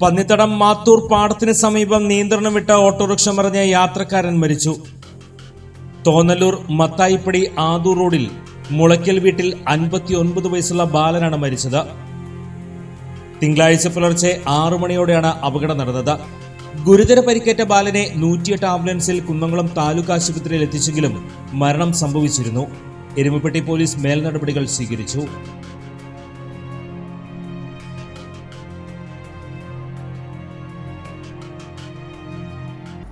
പന്നിത്തടം മാത്തൂർ പാടത്തിന് സമീപം നിയന്ത്രണം വിട്ട ഓട്ടോറിക്ഷ മറിഞ്ഞ യാത്രക്കാരൻ മരിച്ചു. തോന്നലൂർ മത്തായിപ്പടി ആദൂർ റോഡിൽ മുളയ്ക്കൽ വീട്ടിൽ അൻപത്തി ഒൻപത് വയസ്സുള്ള ബാലനാണ് മരിച്ചത്. തിങ്കളാഴ്ച പുലർച്ചെ ആറു മണിയോടെയാണ് അപകടം നടന്നത്. ഗുരുതര പരിക്കേറ്റ ബാലനെ നൂറ്റിയെട്ട് ആംബുലൻസിൽ കുന്നംകുളം താലൂക്ക് ആശുപത്രിയിൽ എത്തിച്ചെങ്കിലും മരണം സംഭവിച്ചിരുന്നു. എരുമപ്പെട്ടി പോലീസ് മേൽനടപടികൾ സ്വീകരിച്ചു.